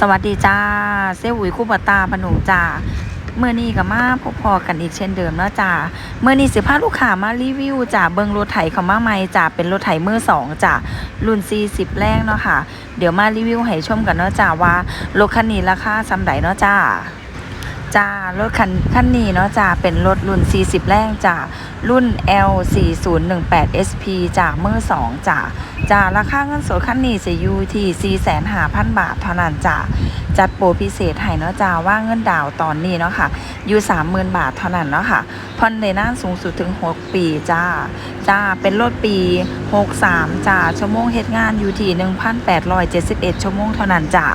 สวัสดีจ้าเซลอุยคู่บตาพนุจ้าเมื่อนี้ก็มาพบพอกันอีกเช่นเดิมเนาะจ้าเมื่อนี้สิพาลูกค้ามารีวิวจ้าเบิงรถไถเขามาใหม่จ้าเป็นรถไถมือสองจ้ารุ่น 40 แรงเนาะค่ะ เดี๋ยวมารีวิวให้ชมกันเนาะจ้าว่ารถคันนี้ราคาสำไดเนาะจ้า จ้ารถคันคันนี้เนาะจ้าเป็นรถรุ่น 40 แรงจ้ารุ่น L 4 0 1 8 SP จ้ามือ2จ้าจ้าราคาเงินสดคันนี้จะอยู่ที่4,500,000 บาทเท่านั้นจ้าจัดโปรพิเศษให้เนาะจ้าว่าเงินดาวตอนนี้เนาะค่ะ อยู่ 30,000 บาทเท่านั้นเนาะค่ะผ่อนในน่านสูงสุดถึง 6 ปีจ้าจ้าเป็นรถปี 63จ้าชั่วโมงเฮ็ดงานอยู่ที่ 1,871 ชั่วโมงเท่านั้นจ้า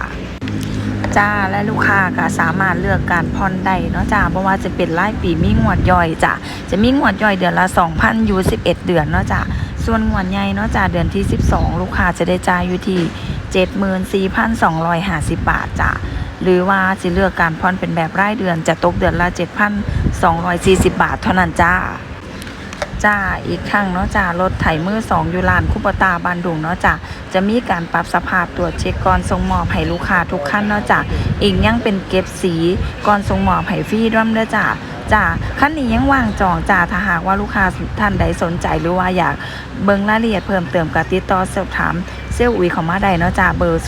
จ้าและลูกค้าก็สามารถเลือกการผ่อนได้เนาะจ้าเพราะว่าจะเป็นรายปีมีงวดย่อยจ้ะจะมีงวดย่อยเดือนละ 2,000ยู11 เดือนเนาะจ้ะส่วนงวดใหญ่เนาะจ้าเดือนที่ 12 ลูกค้าจะได้จ่ายอยู่ที่ 74,250 บาทจ้ะหรือว่าจะเลือกการผ่อนเป็นแบบรายเดือนจะตกเดือนละ 7,240 บาทเท่านั้นจ้าจ้าอีกครั้งเนาะจ้ารถไถมือสองอยู่ลานคุปตาบันดุงเนาะจ้า จะมีการปรับสภาพตรวจเช็คก่อนส่งมอบให้ลูกค้าทุกขั้นเนาะจ้าอีกยังเป็นเก็บสีก่อนส่งมอบให้ฟรีด้วยเด้อจ้าจ้าขั้นนี้ยังวางจองจ้าถ้าหากว่าลูกค้าท่านใดสนใจหรือว่าอยากเบิ่งรายละเอียดเพิ่มเติมก็ติดต่อสอบถามเซลลอุ๋ยเขามาได้เนาะจ้าเบอร์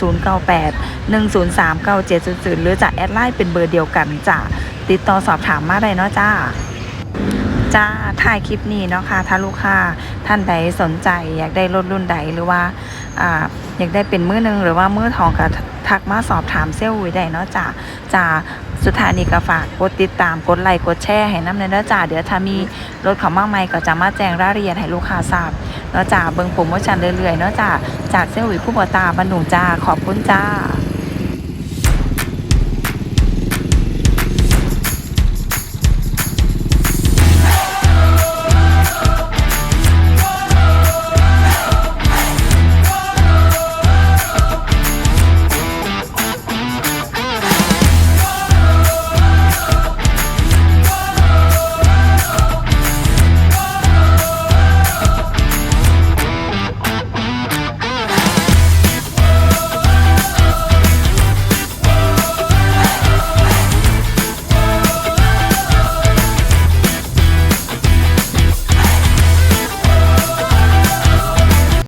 098 103 9700 หรือจะแอดไลน์เป็นเบอร์เดียวกันจ้าติดต่อสอบถามมาได้เนาะจ้าจ้าถ่ายคลิปนี้เนาะค่ะถ้าลูกค้าท่านใดสนใจอยากได้รถรุ่นใดหรือว่า อ่าอยากได้เป็นมือหนึ่งหรือว่ามือทองก็ทักมาสอบถามเซลล์วิได้เนาะจ้าจ้าสุดท้ายนี้ก็ฝากกดติดตามกดไลค์กดแชร์ให้น้ำเนเนาะจ้าเดี๋ยวถ้ามีรถเขามากใหม่ก็จะมาแจ้งรายละเอียดให้ลูกค้าทราบเนาะจ้าเบิ่งผมว่าชันเรื่อยๆเนาะจ้าจากเซลล์วิคู่บตาบันดุงจ้าขอบคุณจ้า